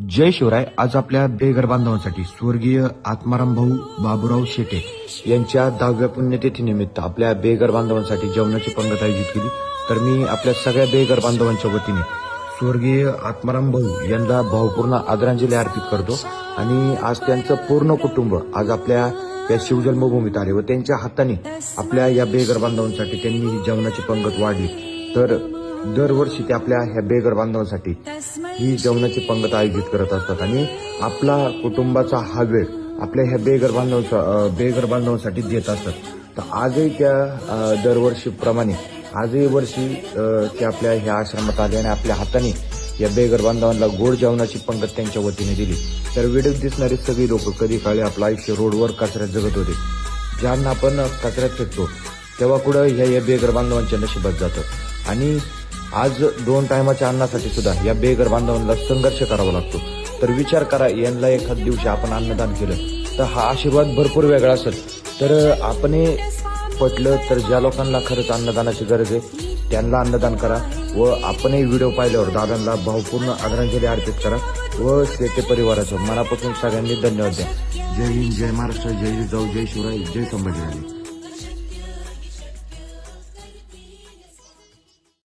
जय शिवराय. आज आपल्या बेघर बांधवांसाठी स्वर्गीय आत्माराम भाऊ बाबूराव शेटे यांच्या दहाव्या पुण्यतिथीनिमित्त आपल्या बेघर बांधवांसाठी जेवणाची पंगत आयोजित केली. तर मी आपल्या सगळ्या बेघर बांधवांच्या वतीने स्वर्गीय आत्माराम भाऊ यांना भावपूर्ण आदरांजली अर्पित करतो आणि आज त्यांचं पूर्ण कुटुंब आज आपल्या या शिवजन्मभूमीत आले व त्यांच्या हाताने आपल्या या बेघर बांधवांसाठी त्यांनी ही जेवणाची पंगत वाढली. तर दरवर्षी ते आपल्या ह्या बेघर बांधवांसाठी ही जेवणाची पंगत आयोजित करत असतात. आणि आपला कुटुंबाचा हा वेळ आपल्या ह्या बेघर बांधवांचा बेघर बांधवांसाठी देत असतात. तर आजही त्या दरवर्षीप्रमाणे आजही वर्षी ते आपल्या ह्या आश्रमात आले आणि आपल्या हाताने या बेघर बांधवांना गोड जेवणाची पंगत त्यांच्या वतीने दिली. तर व्हिडिओत दिसणारी सगळी लोक कधी काळी आपलं आयुष्य रोडवर कचऱ्यात जगत होते. ज्यांना आपण कचऱ्यात फेकतो तेव्हा कुठं ह्या या बेघर बांधवांच्या नशिबात जातं. आणि आज दोन टायमाच्या अन्नासाठी सुद्धा या बेघर बांधवांना संघर्ष करावा लागतो. तर विचार करा यांना एखाद दिवशी आपण अन्नदान केलं तर हा आशीर्वाद भरपूर वेगळा असेल. तर आपण पटलं तर ज्या लोकांना खरंच अन्नदानाची गरज आहे त्यांना अन्नदान करा व आपणही व्हिडिओ पाहिल्यावर दादांना भावपूर्ण आदरांजली अर्पित करा व शेते परिवाराचं मनापासून सगळ्यांनी धन्यवाद द्या. जय हिंद जय महाराष्ट्र जय जाऊ जय शिवराय जय संभाजीराजे.